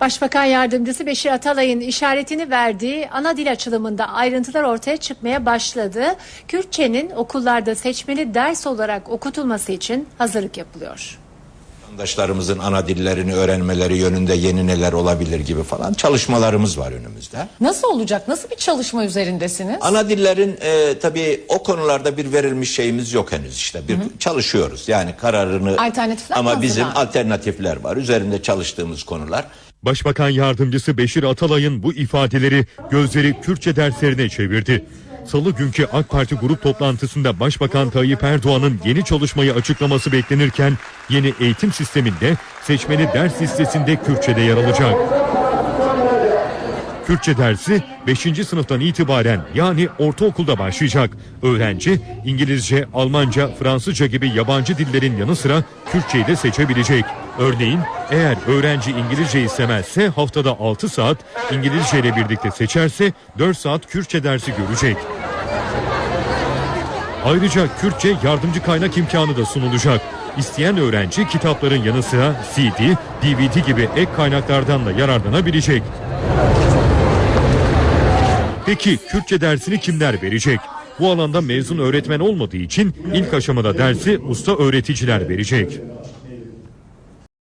Başbakan Yardımcısı Beşir Atalay'ın işaretini verdiği ana dil açılımında ayrıntılar ortaya çıkmaya başladı. Kürtçenin okullarda seçmeli ders olarak okutulması için hazırlık yapılıyor. Vatandaşlarımızın ana dillerini öğrenmeleri yönünde yeni neler olabilir gibi falan çalışmalarımız var önümüzde. Nasıl olacak? Nasıl bir çalışma üzerindesiniz? Ana dillerin e, tabii o konularda bir verilmiş şeyimiz yok henüz işte. Bir çalışıyoruz yani kararını Alternatifler ama mi bizim hazırlar? alternatifler var. Üzerinde çalıştığımız konular. Başbakan Yardımcısı Beşir Atalay'ın bu ifadeleri gözleri Kürtçe derslerine çevirdi. Salı günkü AK Parti grup toplantısında Başbakan Tayyip Erdoğan'ın yeni çalışmayı açıklaması beklenirken yeni eğitim sisteminde seçmeli ders listesinde Kürtçe'de yer alacak. Kürtçe dersi 5. sınıftan itibaren yani ortaokulda başlayacak. Öğrenci İngilizce, Almanca, Fransızca gibi yabancı dillerin yanı sıra Kürtçeyi de seçebilecek. Örneğin eğer öğrenci İngilizce istemezse haftada 6 saat İngilizce ile birlikte seçerse 4 saat Kürtçe dersi görecek. Ayrıca Kürtçe yardımcı kaynak imkanı da sunulacak. İsteyen öğrenci kitapların yanı sıra CD, DVD gibi ek kaynaklardan da yararlanabilecek. Peki Kürtçe dersini kimler verecek? Bu alanda mezun öğretmen olmadığı için ilk aşamada dersi usta öğreticiler verecek.